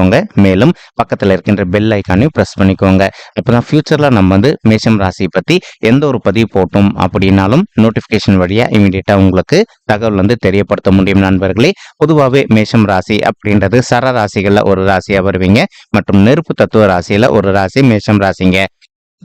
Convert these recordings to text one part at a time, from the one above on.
பண்ணிக்கோங்க. மேலும் பக்கத்தில் இருக்கின்ற பெல் ஐக்கானையும் ப்ரெஸ் பண்ணிக்கோங்க. அப்பதான் ஃபியூச்சரில் நம்ம வந்து மேஷம் ராசியை பற்றி எந்த ஒரு பதிவு போட்டோம் அப்படின்னாலும் நோட்டிஃபிகேஷன் வழியாக இமீடியட்டாக உங்களுக்கு தகவல் வந்து தெரியப்படுத்த முடியும் நண்பர்களே. பொதுவாகவே மேஷம் ராசி அப்படின்றது சர ராசிகளில் ஒரு ராசியாக வருவீங்க. மற்றும் நெருப்பு தத்துவ ராசியில் ஒரு ராசி மேஷம் ராசிங்க.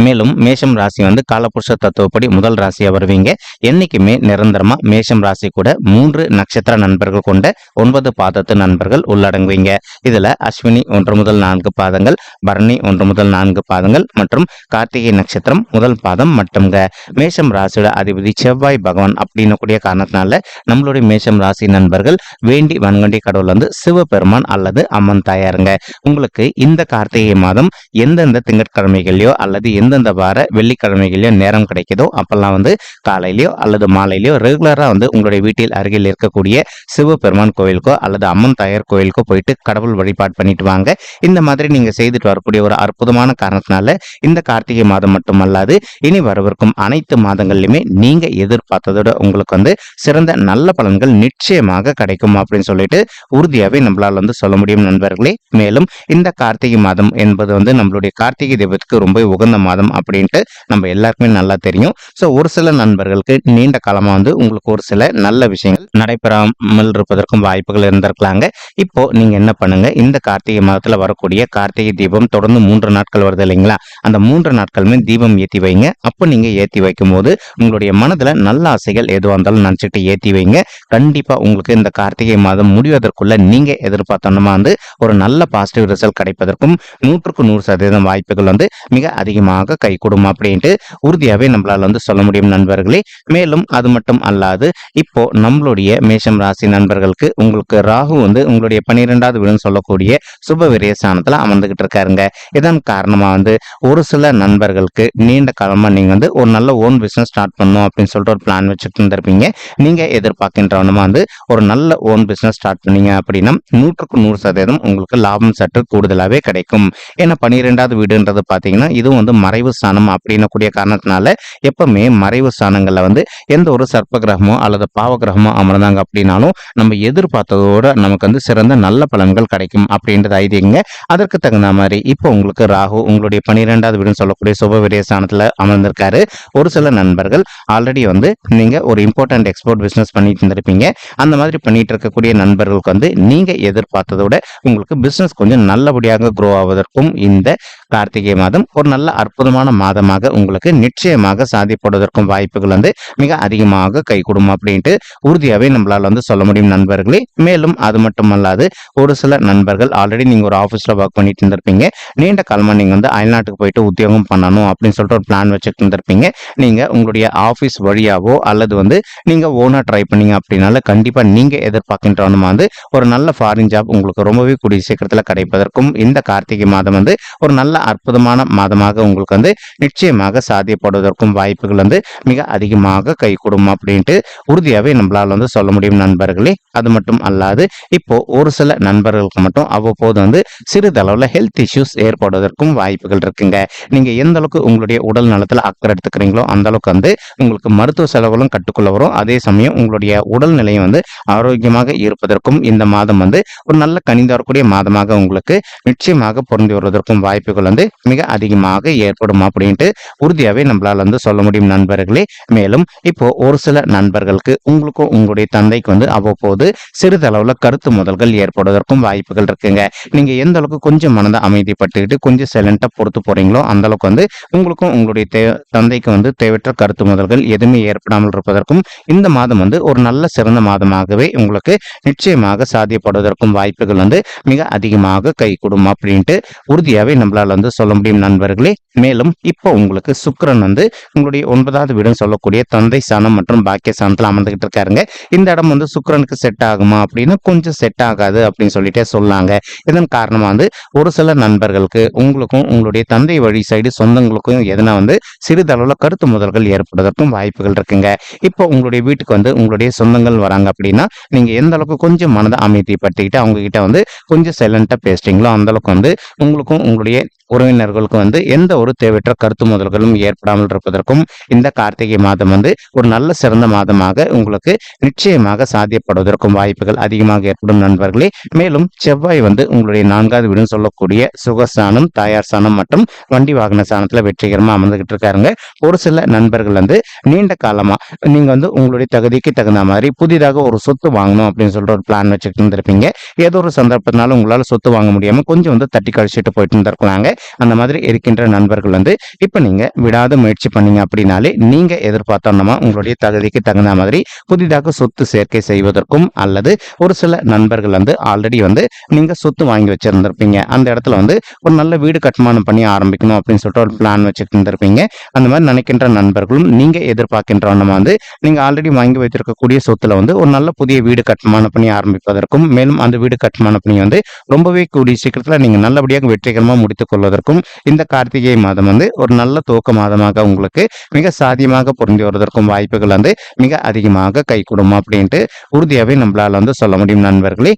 மேலும் மேஷம் ராசி வந்து காலபுருஷ தத்துவப்படி முதல் ராசியா வருவீங்க. என்னைக்குமே நிரந்தரமா மேஷம் ராசி கூட மூன்று நட்சத்திர நண்பர்கள் கொண்ட ஒன்பது பாதத்து நண்பர்கள் உள்ளடங்குவீங்க. இதுல அஸ்வினி ஒன்று முதல் நான்கு பாதங்கள் பரணி ஒன்று முதல் நான்கு பாதங்கள் மற்றும் கார்த்திகை நட்சத்திரம் முதல் பாதம் மட்டும்ங்க. மேஷம் ராசியோட அதிபதி செவ்வாய் பகவான் அப்படின்னு கூடிய காரணத்தினால நம்மளுடைய மேஷம் ராசி நண்பர்கள் வேண்டி வன்கொண்டி கடவுள் வந்து சிவபெருமான் அல்லது அம்மன் தாயாருங்க. உங்களுக்கு இந்த கார்த்திகை மாதம் எந்தெந்த திங்கட்கிழமைகளையோ அல்லது எந்தெந்த வார வெள்ளிக்கிழமைகளையோ நேரம் கிடைக்குதோ அப்பெல்லாம் வந்து காலையிலையோ அல்லது மாலையிலையோ ரெகுலராக வந்து உங்களுடைய வீட்டில் அருகில் இருக்கக்கூடிய சிவபெருமான் கோயிலுக்கோ அல்லது அம்மன் தாயார் கோயிலுக்கோ போயிட்டு கடவுள் வழிபாடு பண்ணிட்டு வாங்க. இந்த மாதிரி நீங்கள் செய்துட்டு வரக்கூடிய ஒரு அற்புதமான காரணத்தினால இந்த கார்த்திகை மாதம் மட்டுமல்லாது இனி வரவிருக்கும் அனைத்து மாதங்கள்லையுமே நீங்கள் எதிர்பார்த்ததோட உங்களுக்கு வந்து சிறந்த நல்ல பலன்கள் நிச்சயமாக கிடைக்கும் அப்படின்னு சொல்லிட்டு உறுதியாவே நம்மளால் வந்து சொல்ல முடியும் நண்பர்களே. மேலும் இந்த கார்த்திகை மாதம் என்பது வந்து நம்மளுடைய கார்த்திகை தெய்வத்துக்கு ரொம்ப உகந்த மாதம். அப்படின்ட்டு நம்ம எல்லாருக்குமே நல்லா தெரியும். ஸோ ஒரு சில நண்பர்களுக்கு நீண்ட காலமா வந்து உங்களுக்கு ஒரு சில நல்ல விஷயங்கள் நடைபெறாமல் இருப்பதற்கும் வாய்ப்புகள் இருந்திருக்கலாங்க. இப்போ நீங்க என்ன பண்ணுங்க? இந்த கார்த்திகை மாதத்துல வரக்கூடிய கார்த்திகை தீபம் தொடர்ந்து மூன்று நாட்கள் வருது இல்லைங்களா? அந்த மூன்று நாட்களுமே தீபம் ஏத்தி வைங்க. அப்போ நீங்க ஏத்தி வைக்கும் போது உங்களுடைய மனதுல நல்ல ஆசைகள் எதுவாக இருந்தாலும் நினைச்சிட்டு ஏத்தி வைங்க. கண்டிப்பா உங்களுக்கு இந்த கார்த்திகை மாதம் முடிவதற்குள்ள நீங்க எதிர்பார்த்தோன்னா வந்து ஒரு நல்ல பாசிட்டிவ் ரிசல்ட் கிடைப்பதற்கும் நூற்றுக்கு நூறு சதவீதம் வாய்ப்புகள் வந்து மிக அதிகமாக நிச்சயமாக கைகூடும் அப்படின்ட்டு உறுதியாவே நம்மளால் வந்து சொல்ல முடியும் நண்பர்களே. மேலும் அது மட்டும் அல்லாது இப்போ நம்மளுடைய மேஷம் ராசி நண்பர்களுக்கு உங்களுக்கு ராகு வந்து உங்களுடைய பன்னிரெண்டாவது வீடுன்னு சொல்லக்கூடிய சுப விரயஸ்தானத்தில் அமர்ந்துகிட்டு இருக்காருங்க. இதன் காரணமா வந்து ஒரு சில நண்பர்களுக்கு நீண்ட காலமா நீங்க வந்து ஒரு நல்ல ஓன் பிசினஸ் ஸ்டார்ட் பண்ணணும் அப்படின்னு சொல்லிட்டு ஒரு பிளான் வச்சுட்டு இருந்திருப்பீங்க. நீங்க எதிர்பார்க்கின்றவனமா வந்து ஒரு நல்ல ஓன் பிசினஸ் ஸ்டார்ட் பண்ணீங்க அப்படின்னா நூற்றுக்கு நூறு சதவீதம் உங்களுக்கு லாபம் சற்று கூடுதலாவே கிடைக்கும். ஏன்னா பன்னிரெண்டாவது வீடுன்றது பாத்தீங்கன்னா இதுவும் வந்து மறைவு ஸ்தானம் அப்படின்னு கூடிய காரணத்தினால எப்பவுமே மறைவு ஸ்தானங்கள்ல வந்து எந்த ஒரு சர்ப்ப கிரகமோ அல்லது பாவ கிரகமோ அமர்ந்தாங்க அப்படின்னாலும் நம்ம எதிர்பார்த்ததோட நமக்கு வந்து சிறந்த நல்ல பலன்கள் கிடைக்கும் அப்படின்றது ஐதீங்க அதற்கு தகுந்த மாதிரி இப்போ உங்களுக்கு ராகு உங்களுடைய பன்னிரெண்டாவது வீடுன்னு சொல்லக்கூடிய சுப விரயஸ்தானத்துல அமர்ந்திருக்காரு. ஒரு சில நண்பர்கள் ஆல்ரெடி வந்து நீங்க ஒரு இம்பார்ட்டன்ட் எக்ஸ்போர்ட் பிசினஸ் பண்ணிட்டு இருந்திருப்பீங்க. அந்த மாதிரி பண்ணிட்டு இருக்கக்கூடிய நண்பர்களுக்கு வந்து நீங்க எதிர்பார்த்ததோட உங்களுக்கு பிசினஸ் கொஞ்சம் நல்லபடியாக குரோ ஆவதற்கும் இந்த கார்த்திகை மாதம் ஒரு நல்ல அற்புதமான மாதமாக உங்களுக்கு நிச்சயமாக சாதிப்படுவதற்கும் வாய்ப்புகள் வந்து மிக அதிகமாக கை அப்படின்ட்டு உறுதியாவே நம்மளால வந்து சொல்ல முடியும் நண்பர்களே. மேலும் அது மட்டுமல்லாது ஒரு சில நண்பர்கள் ஆல்ரெடி நீங்க ஒரு ஆஃபீஸ்ல ஒர்க் பண்ணிட்டு இருந்திருப்பீங்க. நீண்ட காலமா நீங்க வந்து அயல்நாட்டுக்கு போயிட்டு உத்தியோகம் பண்ணணும் அப்படின்னு சொல்லிட்டு ஒரு பிளான் வச்சுட்டு இருந்திருப்பீங்க. நீங்க உங்களுடைய ஆஃபீஸ் வழியாவோ அல்லது வந்து நீங்க ஓனாக ட்ரை பண்ணீங்க அப்படின்னால கண்டிப்பா நீங்க எதிர்பார்க்கின்றவனும் வந்து ஒரு நல்ல ஃபாரின் ஜாப் உங்களுக்கு ரொம்பவே கூடிய சீக்கிரத்தில் கிடைப்பதற்கும் இந்த கார்த்திகை மாதம் வந்து ஒரு நல்ல அற்புதமான மாதமாக உங்களுக்கு வந்து நிச்சயமாக சாத்தியப்படுவதற்கும் வாய்ப்புகள் வந்து மிக அதிகமாக கை கொடுக்கும் அப்படின்ட்டு உறுதியாவே நம்மளால வந்து சொல்ல முடியும் நண்பர்களே. அது மட்டும் அல்லாது இப்போ ஒரு சில நண்பர்களுக்கு மட்டும் அவ்வப்போது வந்து சிறிதளவுல ஹெல்த் இஷ்யூஸ் ஏற்படுவதற்கும் வாய்ப்புகள் இருக்குங்க. நீங்க எந்த அளவுக்கு உங்களுடைய உடல் நலத்துல அக்கறை எடுத்துக்கிறீங்களோ அந்த அளவுக்கு வந்து உங்களுக்கு மருத்துவ செலவுகளும் கட்டுக்குள்ள வரும். அதே சமயம் உங்களுடைய உடல் உடல்நிலையும் வந்து ஆரோக்கியமாக இருப்பதற்கும் இந்த மாதம் வந்து ஒரு நல்ல கனிந்து வரக்கூடிய மாதமாக உங்களுக்கு நிச்சயமாக பொருந்தி வருவதற்கும் வாய்ப்புகள் வந்து மிக அதிகமாக ஏற்படும். அப்படின்ட்டு உறுதியாவே நம்மளால் வந்து சொல்ல முடியும் நண்பர்களே. மேலும் இப்போ ஒரு சில நண்பர்களுக்கு உங்களுக்கும் உங்களுடைய தந்தைக்கு வந்து அவ்வப்போது சிறிதளவுல கருத்து முதல்கள் ஏற்படுவதற்கும் வாய்ப்புகள் இருக்குங்க. நீங்க எந்த அளவுக்கு கொஞ்சம் மனதை அமைதிப்பட்டுக்கிட்டு கொஞ்சம் சைலண்டா பொறுத்து போறீங்களோ அந்த அளவுக்கு வந்து உங்களுக்கும் உங்களுடைய தே தந்தைக்கு வந்து தேவையற்ற கருத்து முதல்கள் எதுவுமே ஏற்படாமல் இருப்பதற்கும் இந்த மாதம் வந்து ஒரு நல்ல சிறந்த மாதமாகவே உங்களுக்கு நிச்சயமாக சாத்தியப்படுவதற்கும் வாய்ப்புகள் வந்து மிக அதிகமாக கை கொடுக்கும் அப்படின்ட்டு உறுதியாவே நம்மளால் வந்து சொல்ல முடியும் நண்பர்களே. மேலும் இப்போ உங்களுக்கு சுக்கரன் வந்து உங்களுடைய ஒன்பதாவது வீடுன்னு சொல்லக்கூடிய தந்தை ஸ்தானம் மற்றும் பாக்கிய ஸ்தானத்தில் அமர்ந்துகிட்டு இருக்காருங்க. இந்த இடம் வந்து சுக்கரனுக்கு செட் ஆகுமா அப்படின்னா கொஞ்சம் செட் ஆகாது அப்படின்னு சொல்லிட்டே சொல்லாங்க இதன் காரணமாக வந்து ஒரு சில நண்பர்களுக்கு உங்களுக்கும் உங்களுடைய தந்தை வழி சைடு சொந்தங்களுக்கும் எதனா வந்து சிறிதளவில் கருத்து முதல்கள் ஏற்படுவதற்கும் வாய்ப்புகள் இருக்குங்க. இப்போ உங்களுடைய வீட்டுக்கு வந்து உங்களுடைய சொந்தங்கள் வராங்க அப்படின்னா நீங்கள் எந்த அளவுக்கு கொஞ்சம் மனதை அமைதிப்படுத்திக்கிட்டு அவங்க கிட்ட வந்து கொஞ்சம் சைலண்டாக பேசுறீங்களோ அந்த அளவுக்கு வந்து உங்களுக்கும் உங்களுடைய உறவினர்களுக்கு வந்து எந்த ஒரு தேவையற்ற கருத்து முதல்களும் ஏற்படாமல் இருப்பதற்கும் இந்த கார்த்திகை மாதம் வந்து ஒரு நல்ல சிறந்த மாதமாக உங்களுக்கு நிச்சயமாக சாத்தியப்படுவதற்கும் வாய்ப்புகள் அதிகமாக ஏற்படும் நண்பர்களே. மேலும் செவ்வாய் வந்து உங்களுடைய நான்காவது வீடுன்னு சொல்லக்கூடிய சுகஸ்தானம் தாயார் ஸ்தானம் மற்றும் வண்டி வாகன ஸ்தானத்துல வெற்றிகரமா அமர்ந்துகிட்டு இருக்காருங்க. ஒரு சில நண்பர்கள் வந்து நீண்ட காலமா நீங்க வந்து உங்களுடைய தகுதிக்கு தகுந்த மாதிரி புதிதாக ஒரு சொத்து வாங்கணும் அப்படின்னு சொல்ற ஒரு பிளான் வச்சுட்டு இருந்திருப்பீங்க. ஏதோ ஒரு சந்தர்ப்பத்தினால உங்களால சொத்து வாங்க முடியாம கொஞ்சம் வந்து தட்டி கழிச்சுட்டு போயிட்டு இருந்திருக்கலாங்க. அந்த மாதிரி இருக்கின்ற நண்பர்கள் வந்து இப்ப நீங்க விடாத முயற்சி பண்ணீங்க அப்படின்னாலே நீங்க எதிர்பார்த்தோம்னா உங்களுடைய தகுதிக்கு தகுந்த மாதிரி புதிதாக சொத்து சேர்க்கை செய்வதற்கும் அல்லது ஒரு சில நண்பர்கள் வந்து ஆல்ரெடி வந்து நீங்க சொத்து வாங்கி வச்சிருந்திருப்பீங்க. அந்த இடத்துல வந்து ஒரு நல்ல வீடு கட்டுமானம் பண்ணி ஆரம்பிக்கணும் அப்படின்னு சொல்லிட்டு ஒரு பிளான் வச்சுட்டு இருந்திருப்பீங்க. அந்த மாதிரி நினைக்கின்ற நண்பர்களும் நீங்க எதிர்பார்க்கின்ற வந்து நீங்க ஆல்ரெடி வாங்கி வைத்திருக்கக்கூடிய சொத்துல வந்து ஒரு நல்ல புதிய வீடு கட்டுமானம் பண்ணி ஆரம்பிப்பதற்கும் மேலும் அந்த வீடு கட்டுமான பண்ணி வந்து ரொம்பவே கூடிய சீக்கிரத்துல நீங்க நல்லபடியாக வெற்றிகரமா முடித்துக் கொள்வதற்கும் இந்த கார்த்திகை மாதம் வந்து ஒரு நல்ல துவக்க மாதமாக உங்களுக்கு மிக சாதியமாக பொருந்தி வருவதற்கும் வாய்ப்புகள் வந்து மிக அதிகமாக கை அப்படின்ட்டு உறுதியாகவே நம்மளால் வந்து சொல்ல முடியும் நண்பர்களே.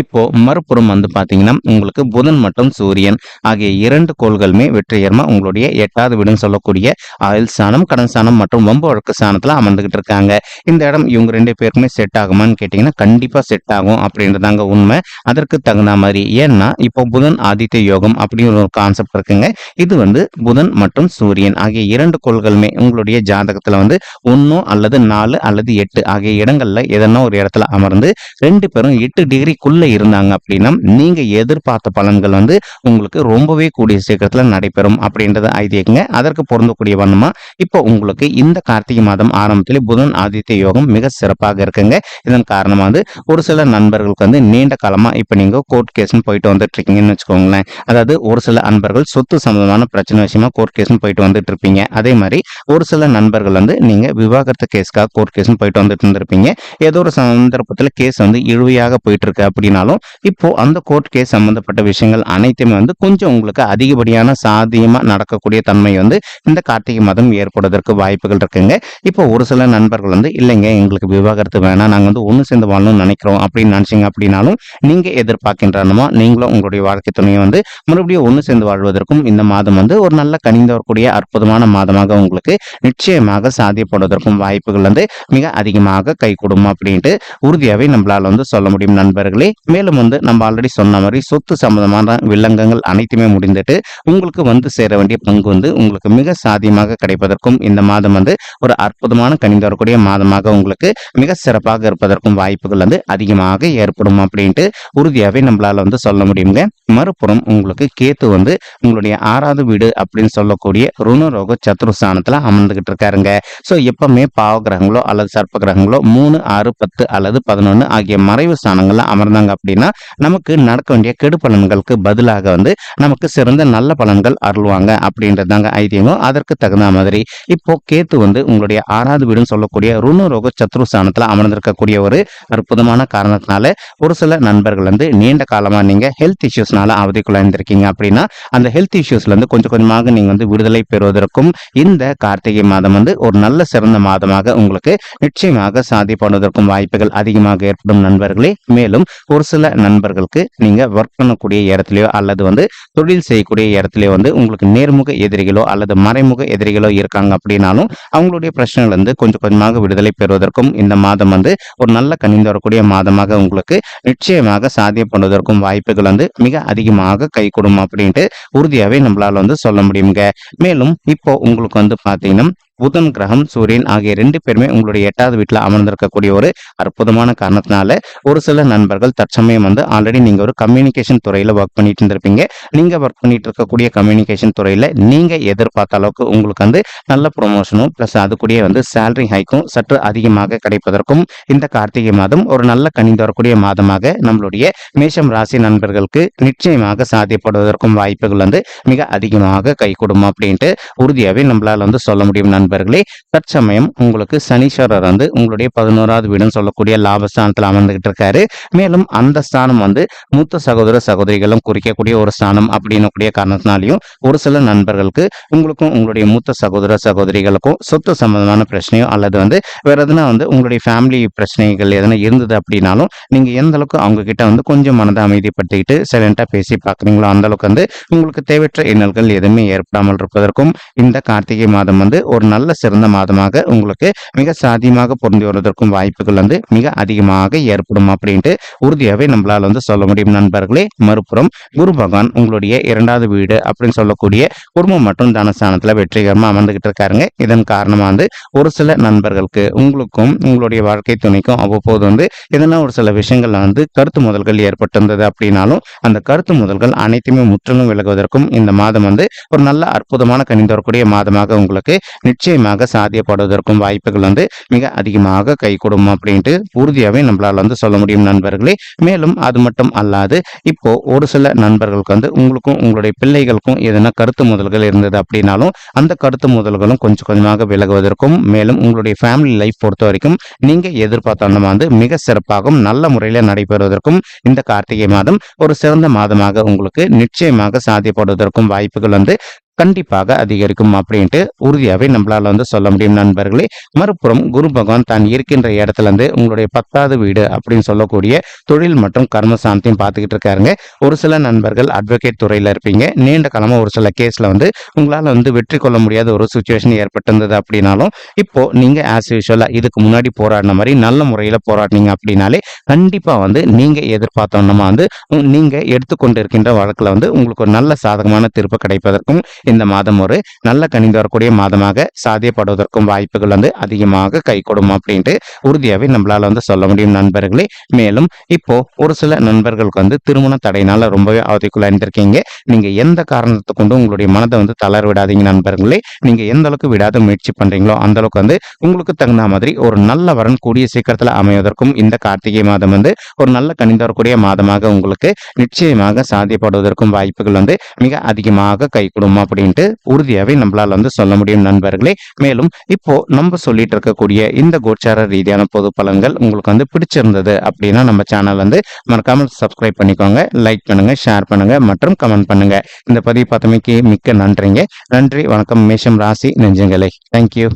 இப்போ மறுபுறம் வந்து பாத்தீங்கன்னா உங்களுக்கு புதன் மற்றும் சூரியன் ஆகிய இரண்டு கோள்களுமே வெற்றிகரமா உங்களுடைய எட்டாவது வீடுன்னு சொல்லக்கூடிய ஆயுள் ஸ்தானம் கடன் ஸ்தானம் மற்றும் வம்பு வழக்கு ஸ்தானத்துல அமர்ந்துகிட்டு இருக்காங்க. இந்த இடம் இவங்க ரெண்டு பேருக்குமே செட் ஆகுமான்னு கேட்டீங்கன்னா கண்டிப்பா செட் ஆகும் அப்படின்றதாங்க உண்மை. அதற்கு தகுந்த மாதிரி ஏன்னா இப்போ புதன் ஆதித்ய யோகம் அப்படின்னு ஒரு கான்செப்ட் இருக்குங்க. இது வந்து புதன் மற்றும் சூரியன் ஆகிய இரண்டு கோள்களுமே உங்களுடைய ஜாதகத்துல வந்து ஒன்று அல்லது நாலு அல்லது எட்டு ஆகிய இடங்கள்ல எதனா ஒரு இடத்துல அமர்ந்து ரெண்டு பேரும் எட்டு டிகிரிக்குள்ள உள்ள இருந்தாங்க அப்படின்னா நீங்க எதிர்பார்த்த பலன்கள் வந்து உங்களுக்கு ரொம்பவே கூடிய சீக்கிரத்தில் நடைபெறும் அப்படின்றத ஐதீகங்க. அதற்கு பொருந்தக்கூடிய வண்ணமா இப்போ உங்களுக்கு இந்த கார்த்திகை மாதம் ஆரம்பத்தில் புதன் ஆதித்ய யோகம் மிக சிறப்பாக இருக்குங்க. இதன் காரணமா வந்து ஒரு சில நண்பர்களுக்கு வந்து நீண்ட காலமா இப்போ நீங்க கோர்ட் கேஸ்னு போயிட்டு வந்துட்டு இருக்கீங்கன்னு வச்சுக்கோங்களேன். அதாவது ஒரு சில நண்பர்கள் சொத்து சம்பந்தமான பிரச்சனை விஷயமா கோர்ட் கேஸ்னு போயிட்டு வந்துட்டு இருப்பீங்க அதே மாதிரி ஒரு சில நண்பர்கள் வந்து நீங்க விவாகரத்து கேஸ்க்காக கோர்ட் கேஸ்னு போயிட்டு வந்துட்டு இருந்திருப்பீங்க ஏதோ ஒரு சந்தர்ப்பத்தில் கேஸ் வந்து இழுவையாக போயிட்டு இருக்கு அப்படி அப்படின்னாலும் இப்போ அந்த கோர்ட் கேஸ் சம்பந்தப்பட்ட விஷயங்கள் அனைத்துமே வந்து கொஞ்சம் உங்களுக்கு அதிகப்படியான சாத்தியமா நடக்கக்கூடிய தன்மை வந்து இந்த கார்த்திகை மாதம் ஏற்படுவதற்கு வாய்ப்புகள் இருக்குங்க. இப்போ ஒரு சில நண்பர்கள் வந்து இல்லைங்க எங்களுக்கு விவாகரத்து வேணாம் நாங்கள் வந்து ஒன்று சேர்ந்து வாழணும்னு நினைக்கிறோம் அப்படின்னு நினச்சிங்க அப்படின்னாலும் நீங்க எதிர்பார்க்கின்றனமோ நீங்களும் உங்களுடைய வாழ்க்கை துணையை வந்து மறுபடியும் ஒன்று சேர்ந்து வாழ்வதற்கும் இந்த மாதம் வந்து ஒரு நல்ல கனிந்து வரக்கூடிய அற்புதமான மாதமாக உங்களுக்கு நிச்சயமாக சாத்தியப்படுவதற்கும் வாய்ப்புகள் வந்து மிக அதிகமாக கை கொடுக்கும் அப்படின்ட்டு உறுதியாகவே நம்மளால் வந்து சொல்ல முடியும் நண்பர்களே. மேலும் வந்து நம்ம ஆல்ரெடி சொன்ன மாதிரி சொத்து சம்பந்தமான வில்லங்கங்கள் அனைத்துமே முடிந்துட்டு உங்களுக்கு வந்து சேர வேண்டிய பங்கு வந்து உங்களுக்கு மிக சாதியமாக கிடைப்பதற்கும் இந்த மாதம் வந்து ஒரு அற்புதமான கணிந்து வரக்கூடிய மாதமாக உங்களுக்கு மிக சிறப்பாக இருப்பதற்கும் வாய்ப்புகள் வந்து அதிகமாக ஏற்படும் அப்படின்ட்டு உறுதியாகவே நம்மளால வந்து சொல்ல முடியுங்க. மறுபுறம் உங்களுக்கு கேத்து வந்து உங்களுடைய ஆறாவது வீடு அப்படின்னு சொல்லக்கூடிய ருணரோக சத்ருஸ்தானத்துல அமர்ந்துகிட்டு இருக்காருங்க. ஸோ எப்பவுமே பாவ கிரகங்களோ அல்லது சர்ப்ப கிரகங்களோ மூணு ஆறு பத்து அல்லது பதினொன்று ஆகிய மறைவு ஸ்தானங்கள்ல அமர்ந்தாங்க. அப்படின்னா நமக்கு நடக்க வேண்டிய கெடு பலன்களுக்கு பதிலாக வந்து நமக்கு சிறந்த நல்ல பலன்கள் அருள்வாங்க அப்படின்றதாங்க ஐதீகம். அதற்கு தகுந்த மாதிரி இப்போ கேத்து வந்து உங்களுடைய ஆறாவது வீடுன்னு சொல்லக்கூடிய ருணு ருணரோக சத்ருஸ்தானத்துல அமர்ந்திருக்கக்கூடிய ஒரு அற்புதமான காரணத்தினால ஒரு சில நண்பர்கள் வந்து நீண்ட காலமா நீங்க ஹெல்த் இஷ்யூஸ்னால அவதிக்குள்ளாயிருந்திருக்கீங்க அப்படின்னா அந்த ஹெல்த் இஷ்யூஸ்ல இருந்து கொஞ்சம் கொஞ்சமாக நீங்க வந்து விடுதலை பெறுவதற்கும் இந்த கார்த்திகை மாதம் வந்து ஒரு நல்ல சிறந்த மாதமாக உங்களுக்கு நிச்சயமாக சாதிப்படுவதற்கும் வாய்ப்புகள் அதிகமாக ஏற்படும் நண்பர்களே. மேலும் ஒரு சில நண்பர்களுக்கு நீங்க ஒர்க் பண்ணக்கூடிய இடத்துலயோ அல்லது வந்து தொழில் செய்யக்கூடிய இடத்துலயோ வந்து உங்களுக்கு நேர்முக எதிரிகளோ அல்லது மறைமுக எதிரிகளோ இருக்காங்க அப்படின்னாலும் அவங்களுடைய பிரச்சனைகள் வந்து கொஞ்சம் கொஞ்சமாக விடுதலை பெறுவதற்கும் இந்த மாதம் வந்து ஒரு நல்ல கணிந்து வரக்கூடிய மாதமாக உங்களுக்கு நிச்சயமாக சாத்தியப்படுவதற்கும் வாய்ப்புகள் வந்து மிக அதிகமாக கை கொடுக்கும் அப்படின்ட்டு உறுதியாகவே நம்மளால வந்து சொல்ல முடியுங்க மேலும் இப்போ உங்களுக்கு வந்து பார்த்தீங்கன்னா புதன் கிரகம் சூரியன் ஆகிய ரெண்டு பேருமே உங்களுடைய எட்டாவது வீட்டில் அமர்ந்திருக்கக்கூடிய ஒரு அற்புதமான காரணத்தினால ஒரு சில நண்பர்கள் தற்சமயம் வந்து ஆல்ரெடி நீங்க ஒரு கம்யூனிகேஷன் துறையில ஒர்க் பண்ணிட்டு இருந்திருப்பீங்க. நீங்க ஒர்க் பண்ணிட்டு இருக்கக்கூடிய கம்யூனிகேஷன் துறையில நீங்க எதிர்பார்த்த அளவுக்கு உங்களுக்கு வந்து நல்ல ப்ரொமோஷனும் பிளஸ் அது கூடயே வந்து சேலரி ஹைக்கும் சற்று அதிகமாக கிடைப்பதற்கும் இந்த கார்த்திகை மாதம் ஒரு நல்ல கணிந்து வரக்கூடிய மாதமாக நம்மளுடைய மேஷம் ராசி நண்பர்களுக்கு நிச்சயமாக சாத்தியப்படுவதற்கும் வாய்ப்புகள் வந்து மிக அதிகமாக கை அப்படின்ட்டு உறுதியாகவே நம்மளால வந்து சொல்ல முடியும் நண்பர்களே தற்சமயம் உங்களுக்கு சனீஸ்வரர் வந்து உங்களுடைய பதினோராவது வீடுன்னு சொல்லக்கூடிய லாபஸ்தானத்தில் அமர்ந்துகிட்டு இருக்காரு. மேலும் அந்த ஸ்தானம் வந்து மூத்த சகோதர சகோதரிகளும் குறிக்கக்கூடிய ஒரு ஸ்தானம் அப்படின்னு கூடிய காரணத்தினாலையும் ஒரு சில நண்பர்களுக்கு உங்களுக்கும் உங்களுடைய மூத்த சகோதர சகோதரிகளுக்கும் சொத்து சம்பந்தமான பிரச்சனையோ அல்லது வந்து வேற எதுனா வந்து உங்களுடைய ஃபேமிலி பிரச்சனைகள் எதனா இருந்தது அப்படின்னாலும் நீங்க எந்த அளவுக்கு அவங்க கிட்ட வந்து கொஞ்சம் மனதை அமைதிப்படுத்திக்கிட்டு சைலண்டா பேசி பாக்குறீங்களோ அந்த அளவுக்கு வந்து உங்களுக்கு தேவையற்ற இன்னல்கள் எதுவுமே ஏற்படாமல் இருப்பதற்கும் இந்த கார்த்திகை மாதம் வந்து ஒரு நல்ல சிறந்த மாதமாக உங்களுக்கு மிக சாத்தியமாக பொருந்தி வருவதற்கும் வாய்ப்புகள் வந்து மிக அதிகமாக ஏற்படும் அப்படின்ட்டு உறுதியாகவே நம்மளால வந்து சொல்ல முடியும். நண்பர்களே மறுபுறம் குரு பகவான் உங்களுடைய இரண்டாவது வீடு அப்படின்னு சொல்லக்கூடிய குடும்பம் மற்றும் தனஸ்தானத்தில் வெற்றிகரமா அமர்ந்துகிட்டு இருக்காருங்க. இதன் காரணமா வந்து ஒரு சில நண்பர்களுக்கு உங்களுக்கும் உங்களுடைய வாழ்க்கை துணைக்கும் அவ்வப்போது வந்து எதனா ஒரு சில விஷயங்கள்ல வந்து கருத்து முதல்கள் ஏற்பட்டிருந்தது அப்படின்னாலும் அந்த கருத்து முதல்கள் அனைத்துமே முற்றிலும் விலகுவதற்கும் இந்த மாதம் வந்து ஒரு நல்ல அற்புதமான கணிந்து வரக்கூடிய மாதமாக உங்களுக்கு நிச்சயம் நிச்சயமாக சாத்தியப்படுவதற்கும் வாய்ப்புகள் வந்து மிக அதிகமாக கை கொடுக்கும் அப்படின்ட்டு உறுதியாகவே நம்மளால் வந்து சொல்ல முடியும் நண்பர்களே. மேலும் அது மட்டும் அல்லாது இப்போ ஒரு சில நண்பர்களுக்கு வந்து உங்களுக்கும் உங்களுடைய பிள்ளைகளுக்கும் எதனா கருத்து முதல்கள் இருந்தது அப்படின்னாலும் அந்த கருத்து முதல்களும் கொஞ்சம் கொஞ்சமாக விலகுவதற்கும் மேலும் உங்களுடைய ஃபேமிலி லைஃப் பொறுத்த வரைக்கும் நீங்க எதிர்பார்த்த வந்து மிக சிறப்பாகவும் நல்ல முறையில் நடைபெறுவதற்கும் இந்த கார்த்திகை மாதம் ஒரு சிறந்த மாதமாக உங்களுக்கு நிச்சயமாக சாத்தியப்படுவதற்கும் வாய்ப்புகள் வந்து கண்டிப்பாக அதிகரிக்கும் அப்படின்ட்டு உறுதியாகவே நம்மளால வந்து சொல்ல முடியும். நண்பர்களே மறுபுறம் குரு பகவான் தான் இருக்கின்ற இடத்துல இருந்து உங்களுடைய பத்தாவது வீடு அப்படின்னு சொல்லக்கூடிய தொழில் மற்றும் கர்மசாந்தியும் பார்த்துக்கிட்டு இருக்காருங்க. ஒரு சில நண்பர்கள் அட்வொகேட் துறையில் இருப்பீங்க. நீண்ட காலமாக ஒரு சில கேஸில் வந்து உங்களால் வந்து வெற்றி கொள்ள முடியாத ஒரு சுச்சுவேஷன் ஏற்பட்டிருந்தது அப்படின்னாலும் இப்போ நீங்கள் ஆஸ் யூஸ்வலாக இதுக்கு முன்னாடி போராடின மாதிரி நல்ல முறையில் போராடினீங்க அப்படின்னாலே கண்டிப்பாக வந்து நீங்கள் எதிர்பார்த்தோன்னா வந்து நீங்கள் எடுத்துக்கொண்டு இருக்கின்ற வழக்கில் வந்து உங்களுக்கு ஒரு நல்ல சாதகமான தீர்ப்பு கிடைப்பதற்கும் இந்த மாதம் ஒரு நல்ல கணிந்து வரக்கூடிய மாதமாக சாத்தியப்படுவதற்கும் வாய்ப்புகள் வந்து அதிகமாக கை அப்படின்ட்டு உறுதியாகவே நம்மளால வந்து சொல்ல முடியும் நண்பர்களே. மேலும் இப்போ ஒரு சில நண்பர்களுக்கு வந்து திருமண தடையினால ரொம்பவே அவதிக்குள்ளாயிருந்திருக்கீங்க நீங்க எந்த காரணத்தை கொண்டு உங்களுடைய மனதை வந்து தளர விடாதீங்க நண்பர்களே. நீங்க எந்த அளவுக்கு விடாத முயற்சி பண்றீங்களோ அந்த அளவுக்கு வந்து உங்களுக்கு தகுந்த மாதிரி ஒரு நல்ல வரன் கூடிய சீக்கிரத்தில் அமைவதற்கும் இந்த கார்த்திகை மாதம் வந்து ஒரு நல்ல கணிந்து வரக்கூடிய மாதமாக உங்களுக்கு நிச்சயமாக சாத்தியப்படுவதற்கும் வாய்ப்புகள் வந்து மிக அதிகமாக கை கொடுமா அப்படின்ட்டு உறுதியாகவே நம்மளால் வந்து சொல்ல முடியும் நண்பர்களே. மேலும் இப்போ நம்ம சொல்லிட்டு இருக்கக்கூடிய இந்த கோச்சார ரீதியான பொது பலன்கள் உங்களுக்கு வந்து பிடிச்சிருந்தது அப்படின்னா நம்ம சேனல் வந்து மறக்காமல் சப்ஸ்கிரைப் பண்ணிக்கோங்க லைக் பண்ணுங்க ஷேர் பண்ணுங்க மற்றும் கமெண்ட் பண்ணுங்க. இந்த பதிவு பார்த்தமைக்கு மிக்க நன்றிங்க. நன்றி வணக்கம். மேஷம் ராசி நெஞ்சங்களே. தேங்க்யூ